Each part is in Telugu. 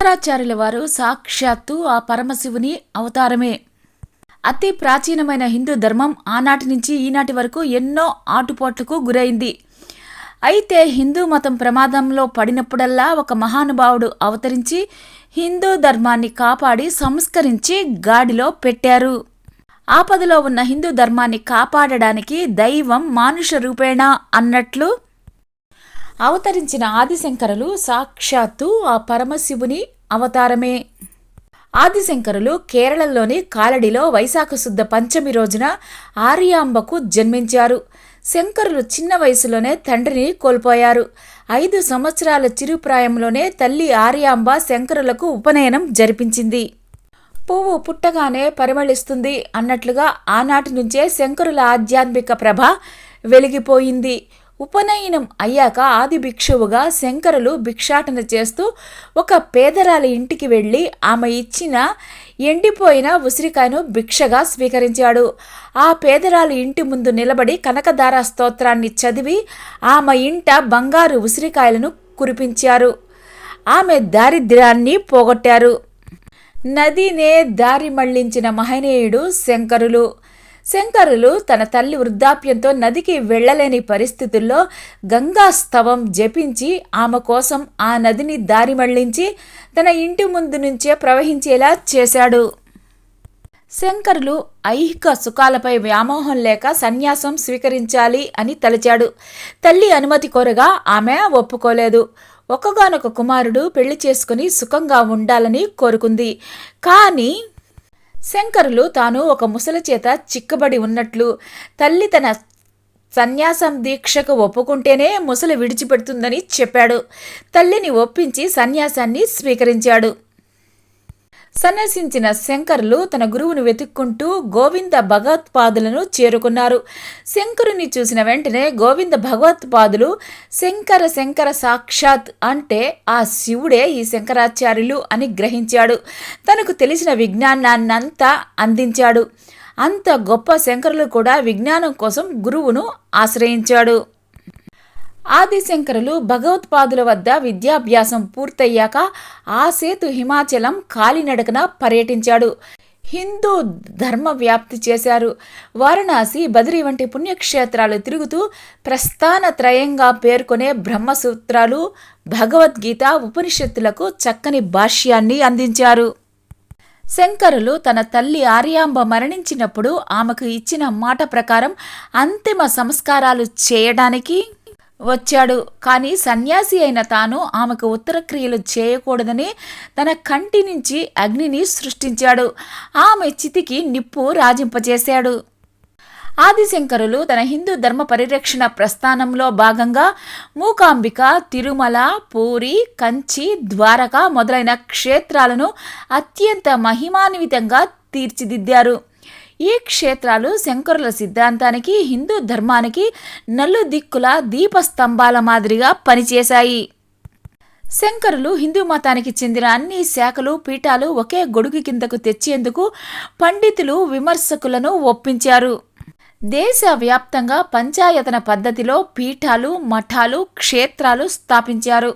శంకరాచార్యుల వారు సాక్షాత్తు ఆ పరమశివుని అవతారమే. అతి ప్రాచీనమైన హిందూ ధర్మం ఆనాటి నుంచి ఈనాటి వరకు ఎన్నో ఆటుపోట్లకు గురైంది. అయితే హిందూ మతం ప్రమాదంలో పడినప్పుడల్లా ఒక మహానుభావుడు అవతరించి హిందూ ధర్మాన్ని కాపాడి సంస్కరించి గాడిలో పెట్టారు. ఆపదలో ఉన్న హిందూ ధర్మాన్ని కాపాడడానికి దైవం మానుష రూపేణ అన్నట్లు అవతరించిన ఆదిశంకరులు సాక్షాత్తు ఆ పరమశివుని అవతారమే. ఆదిశంకరులు కేరళలోని కాలడిలో వైశాఖ శుద్ధ పంచమి రోజున ఆర్యాంబకు జన్మించారు. శంకరులు చిన్న వయసులోనే తండ్రిని కోల్పోయారు. ఐదు సంవత్సరాల చిరుప్రాయంలోనే తల్లి ఆర్యాంబ శంకరులకు ఉపనయనం జరిపించింది. పువ్వు పుట్టగానే పరిమళిస్తుంది అన్నట్లుగా ఆనాటి నుంచే శంకరుల ఆధ్యాత్మిక ప్రభ వెలిగిపోయింది. ఉపనయనం అయ్యాక ఆది భిక్షువుగా శంకరులు భిక్షాటన చేస్తూ ఒక పేదరాలి ఇంటికి వెళ్ళి ఆమె ఇచ్చిన ఎండిపోయిన ఉసిరికాయను భిక్షగా స్వీకరించాడు. ఆ పేదరాలి ఇంటి ముందు నిలబడి కనకదార స్తోత్రాన్ని చదివి ఆమె ఇంట బంగారు ఉసిరికాయలను కురిపించారు. ఆమె దారిద్ర్యాన్ని పోగొట్టారు. నదినే దారి మళ్ళించిన మహనీయుడు శంకరులు. శంకరులు తన తల్లి వృద్ధాప్యంతో నదికి వెళ్ళలేని పరిస్థితుల్లో గంగా స్తవం జపించి ఆమె కోసం ఆ నదిని దారి మళ్ళించి తన ఇంటి ముందు నుంచే ప్రవహించేలా చేశాడు. శంకరులు ఐహిక సుఖాలపై వ్యామోహం లేక సన్యాసం స్వీకరించాలి అని తలచాడు. తల్లి అనుమతి కోరగా ఆమె ఒప్పుకోలేదు. ఒక్కగానొక కుమారుడు పెళ్ళి చేసుకుని సుఖంగా ఉండాలని కోరుకుంది. కానీ శంకరులు తాను ఒక ముసలి చేత చిక్కబడి ఉన్నట్లు తల్లి తన సన్యాసం దీక్షకు ఒప్పుకుంటేనే ముసలి విడిచిపెడుతుందని చెప్పాడు. తల్లిని ఒప్పించి సన్యాసాన్ని స్వీకరించాడు. సన్యసించిన శంకరులు తన గురువును వెతుక్కుంటూ గోవింద భగవత్పాదులను చేరుకున్నారు. శంకరుని చూసిన వెంటనే గోవింద భగవత్పాదులు శంకర శంకర సాక్షాత్ అంటే ఆ శివుడే ఈ శంకరాచార్యులు అని గ్రహించాడు. తనకు తెలిసిన విజ్ఞానాన్నంతా అందించాడు. అంత గొప్ప శంకరులు కూడా విజ్ఞానం కోసం గురువును ఆశ్రయించాడు. ఆదిశంకరులు భగవత్పాదుల వద్ద విద్యాభ్యాసం పూర్తయ్యాక ఆ సేతు హిమాచలం కాలినడకన పర్యటించాడు. హిందూ ధర్మ వ్యాప్తి చేశారు. వారణాసి బదిరి వంటి పుణ్యక్షేత్రాలు తిరుగుతూ ప్రస్థాన త్రయంగా పేర్కొనే బ్రహ్మసూత్రాలు భగవద్గీత ఉపనిషత్తులకు చక్కని భాష్యాన్ని అందించారు. శంకరులు తన తల్లి ఆర్యాంబ మరణించినప్పుడు ఆమెకు ఇచ్చిన మాట ప్రకారం అంతిమ సంస్కారాలు చేయడానికి వచ్చాడు. కానీ సన్యాసి అయిన తాను ఆమెకు ఉత్తర క్రియలు చేయకూడదని తన కంటి నుంచి అగ్నిని సృష్టించాడు. ఆమె చితికి నిప్పు రాజింపజేశాడు. ఆదిశంకరులు తన హిందూ ధర్మ పరిరక్షణ ప్రస్థానంలో భాగంగా మూకాంబిక తిరుమల పూరి కంచి ద్వారక మొదలైన క్షేత్రాలను అత్యంత మహిమాన్వితంగా తీర్చిదిద్దారు. ఈ క్షేత్రాలు శంకరుల సిద్ధాంతానికి హిందూ ధర్మానికి నల్లు దిక్కుల దీపస్తంభాల మాదిరిగా పనిచేశాయి. శంకరులు హిందూ మతానికి చెందిన అన్ని శాఖలు పీఠాలు ఒకే గొడుగు కిందకు తెచ్చేందుకు పండితులు విమర్శకులను ఒప్పించారు. దేశవ్యాప్తంగా పంచాయతన పద్ధతిలో పీఠాలు మఠాలు క్షేత్రాలు స్థాపించారు.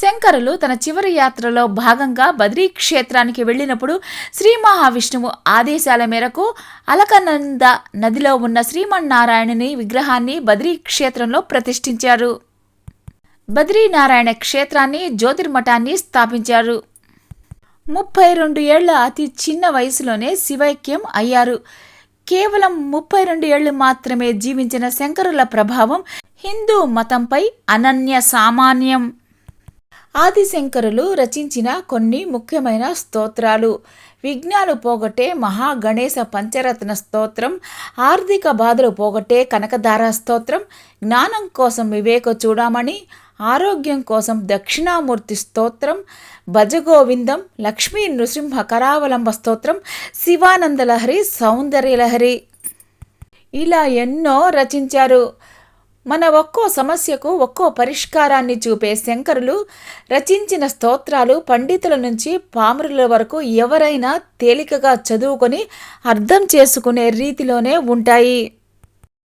శంకరులు తన చివరి యాత్రలో భాగంగా బద్రీ క్షేత్రానికి వెళ్ళినప్పుడు శ్రీ మహావిష్ణువు ఆదేశాల మేరకు అలకనంద నదిలో ఉన్న శ్రీమన్నారాయణుని విగ్రహాన్ని బద్రీ క్షేత్రంలో ప్రతిష్ఠించారు. బద్రీనారాయణ క్షేత్రాన్ని జ్యోతిర్మఠాన్ని స్థాపించారు. ముప్పై రెండు ఏళ్ళ అతి చిన్న వయసులోనే శివైక్యం అయ్యారు. కేవలం ముప్పై రెండు ఏళ్ళు మాత్రమే జీవించిన శంకరుల ప్రభావం హిందూ మతంపై అనన్య సామాన్యం. ఆదిశంకరులు రచించిన కొన్ని ముఖ్యమైన స్తోత్రాలు. విఘ్నాలు పోగొట్టే మహాగణేశ పంచరత్న స్తోత్రం ఆర్థిక బాధలు పోగొట్టే కనకధార స్తోత్రం జ్ఞానం కోసం వివేక చూడమని ఆరోగ్యం కోసం దక్షిణామూర్తి స్తోత్రం భజగోవిందం లక్ష్మీ నృసింహ కరావలంబ స్తోత్రం శివానందలహరి సౌందర్యలహరి ఇలా ఎన్నో రచించారు. మన ఒక్కో సమస్యకు ఒక్కో పరిష్కారాన్ని చూపే శంకరులు రచించిన స్తోత్రాలు పండితుల నుంచి పామరుల వరకు ఎవరైనా తేలికగా చదువుకొని అర్థం చేసుకునే రీతిలోనే ఉంటాయి.